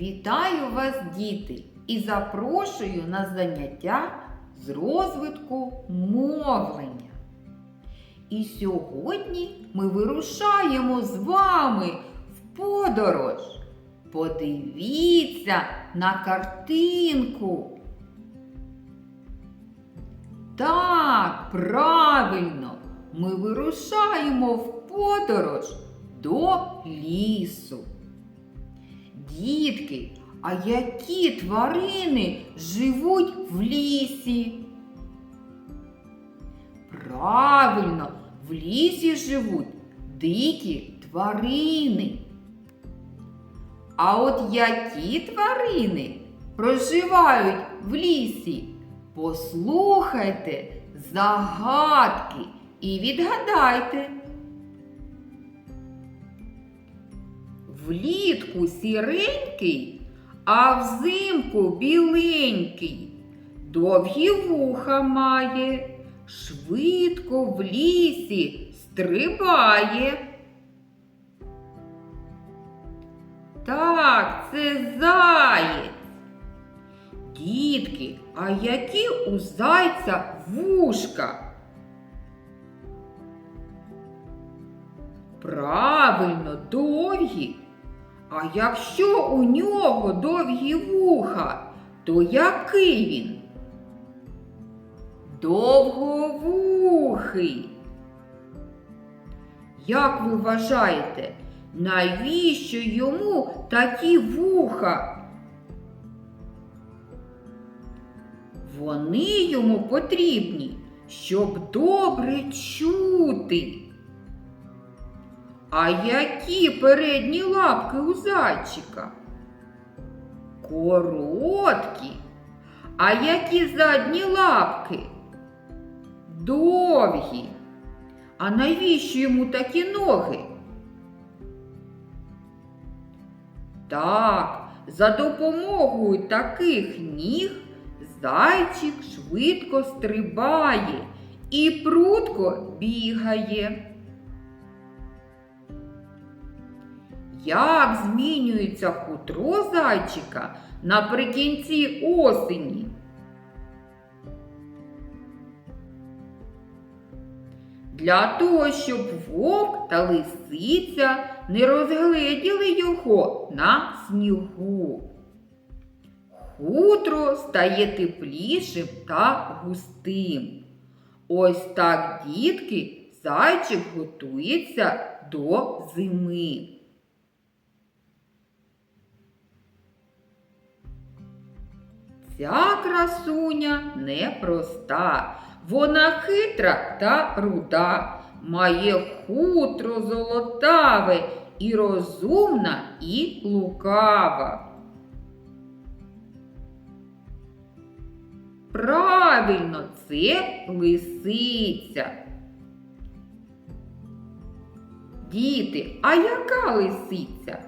Вітаю вас, діти, і запрошую на заняття з розвитку мовлення. І сьогодні ми вирушаємо з вами в подорож. Подивіться на картинку. Так, правильно, ми вирушаємо в подорож до лісу. Дітки, а які тварини живуть в лісі? Правильно, в лісі живуть дикі тварини. А от які тварини проживають в лісі? Послухайте загадки і відгадайте. Влітку сіренький, а взимку біленький. Довгі вуха має, швидко в лісі стрибає. Так, це заєць. Дітки, а які у зайця вушка? Правильно, довгі. А якщо у нього довгі вуха, то який він? Довговухий. Як ви вважаєте, навіщо йому такі вуха? Вони йому потрібні, щоб добре чути. А які передні лапки у зайчика? Короткі. А які задні лапки? Довгі. А навіщо йому такі ноги? Так, за допомогою таких ніг зайчик швидко стрибає і прудко бігає. Як змінюється хутро зайчика наприкінці осені? Для того, щоб вовк та лисиця не розгледіли його на снігу. Хутро стає теплішим та густим. Ось так, дітки, зайчик готується до зими. Ця красуня непроста, вона хитра та руда, має хутро золотаве і розумна, і лукава. Правильно, це лисиця. Діти, а яка лисиця?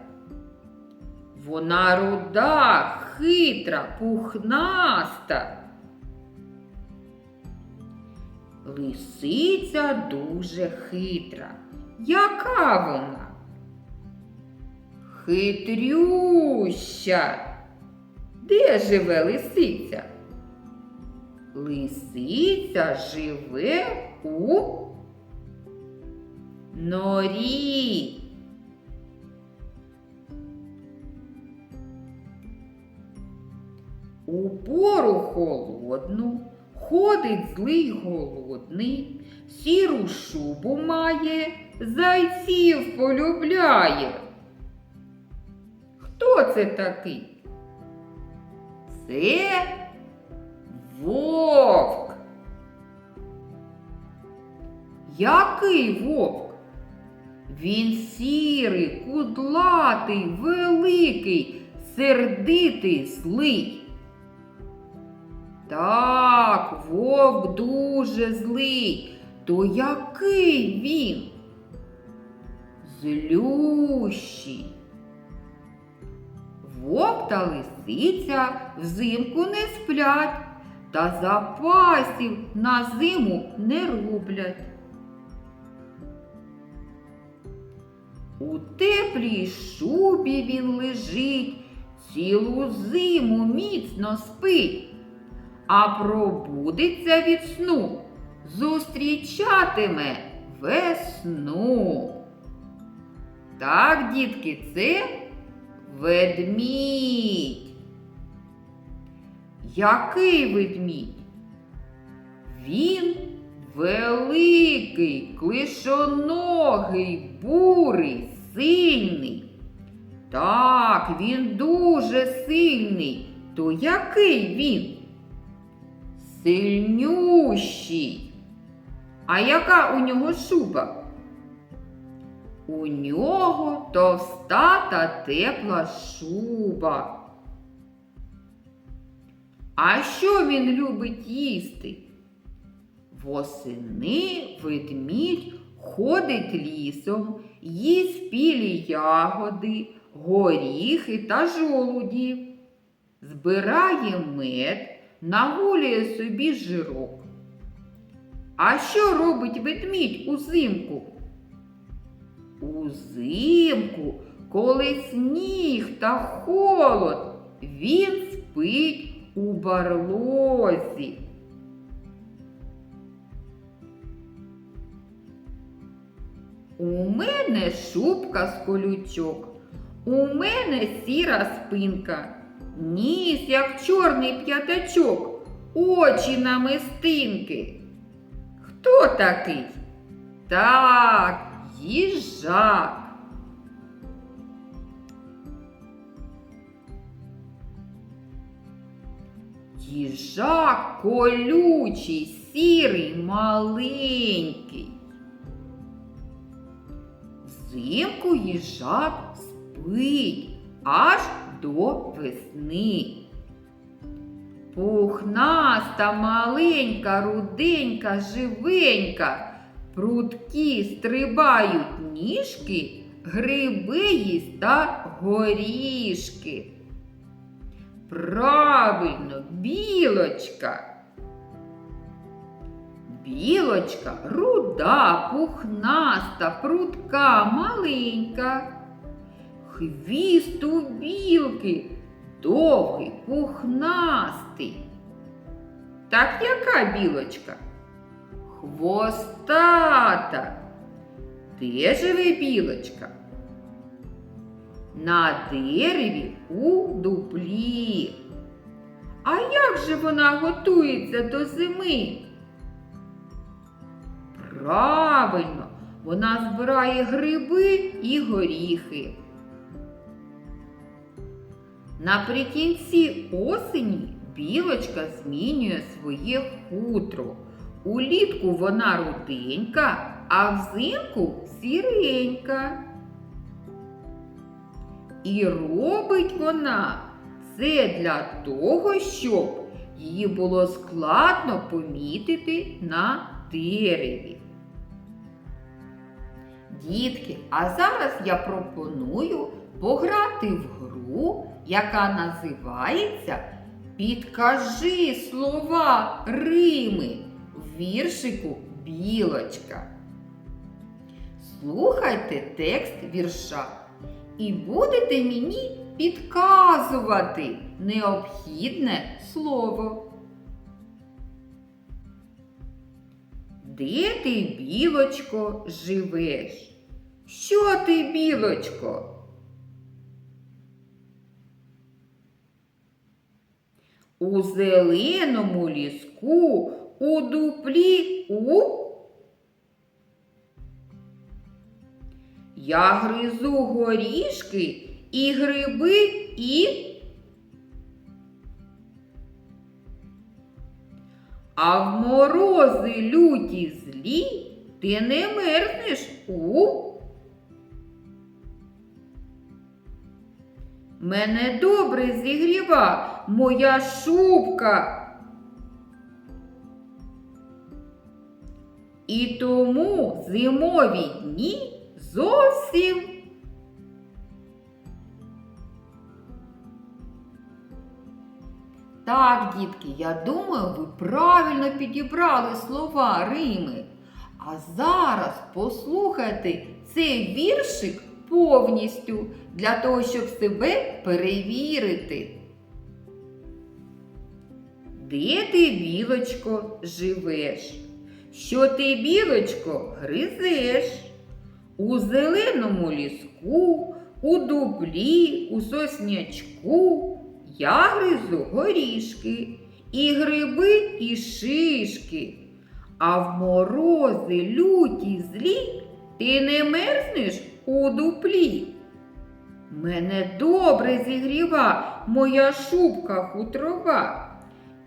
Вона руда, хитра, пухнаста. Лисиця дуже хитра. Яка вона? Хитрюща. Де живе лисиця? Лисиця живе у норі. У пору холодну ходить злий голодний, сіру шубу має, зайців полюбляє. Хто це такий? Це вовк. Який вовк? Він сірий, кудлатий, великий, сердитий, злий. Так, вовк дуже злий. То який він? Злющий. Вовк та лисиця взимку не сплять та запасів на зиму не роблять. У теплій шубі він лежить, цілу зиму міцно спить, а пробудеться від сну, зустрічатиме весну. Так, дітки, це ведмідь. Який ведмідь? Він великий, клишоногий, бурий, сильний. Так, він дуже сильний. То який він? Сильнющий. А яка у нього шуба? У нього товста та тепла шуба. А що він любить їсти? Восени ведмідь ходить лісом, їсть пілі ягоди, горіхи та жолуді, збирає мед, нагулює собі жирок. А що робить ведмідь узимку? Узимку, коли сніг та холод, він спить у барлозі. У мене шубка з колючок, у мене сіра спинка, ніс, як чорний п'ятачок, очі намистинки. Хто такий? Так, їжак. Їжак колючий, сірий, маленький. Взимку їжак спить аж до весни. Пухнаста, маленька, руденька, живенька, прудкі стрибають ніжки, гриби їсть та горішки. Правильно, білочка. Білочка руда, пухнаста, прудка, маленька. Хвіст у білки довгий, пухнастий. Так яка білочка? Хвостата. Де живе білочка? На дереві у дуплі. А як же вона готується до зими? Правильно, вона збирає гриби і горіхи. Наприкінці осені білочка змінює своє хутро. Улітку вона руденька, а взимку сіренька. І робить вона це для того, щоб її було складно помітити на дереві. Дітки, а зараз я пропоную пограти в гру, яка називається Підкажи слова Рими в віршику Білочка. Слухайте текст вірша і будете мені підказувати необхідне слово. Де ти, білочко, живеш? Що ти, білочко? У зеленому ліску, у дуплі у. Я гризу горішки і гриби і. А в морози люті злі ти не мерзнеш у. Мене добре зігріва моя шубка. І тому зимові дні зовсім. Так, дітки, я думаю, ви правильно підібрали слова Рими. А зараз послухайте цей віршик повністю для того, щоб себе перевірити. Де ти, білочко, живеш? Що ти, білочко, гризеш? У зеленому ліску, у дуплі, у соснячку я гризу горішки, і гриби, і шишки. А в морози люті злі ти не мерзнеш у дуплі. Мене добре зігріва моя шубка хутрова,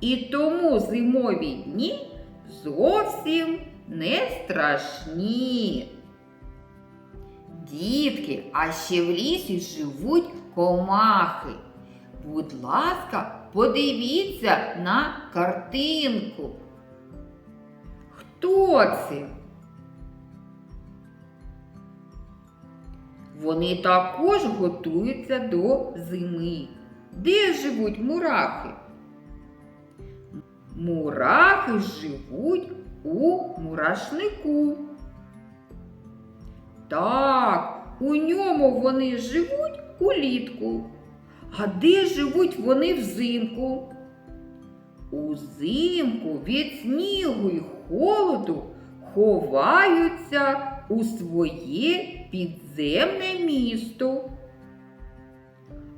і тому зимові дні зовсім не страшні. Дітки, а ще в лісі живуть комахи. Будь ласка, подивіться на картинку. Хто це? Вони також готуються до зими. Де живуть мурахи? Мурахи живуть у мурашнику. Так, у ньому вони живуть улітку. А де живуть вони взимку? Узимку від снігу й холоду ховаються у своє підземне місто.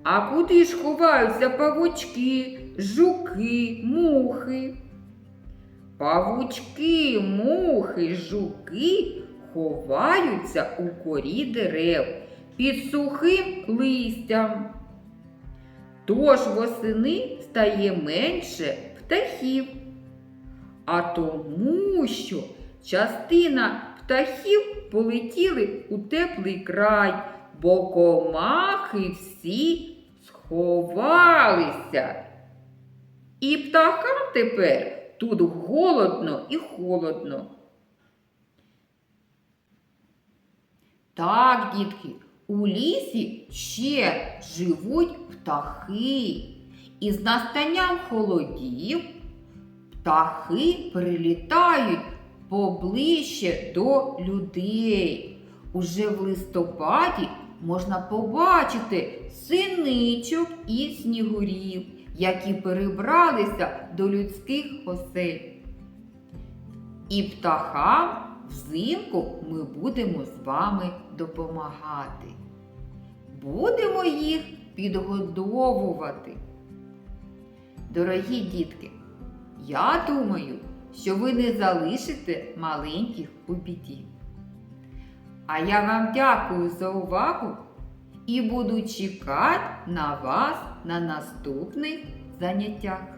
А куди ж ховаються павучки, жуки, мухи? Павучки, мухи, жуки ховаються у корі дерев під сухим листям. Тож восени стає менше птахів. А тому, що частина птахів полетіли у теплий край, бо комахи всі сховалися. І птахам тепер тут голодно і холодно. Так, дітки, у лісі ще живуть птахи. І з настанням холодів птахи прилітають поближче до людей. Уже в листопаді можна побачити синичок і снігурів, які перебралися до людських осель. І птахам взимку ми будемо з вами допомагати. Будемо їх підгодовувати. Дорогі дітки, я думаю, що ви не залишите маленьких у. А я вам дякую за увагу і буду чекати на вас на наступних заняттях.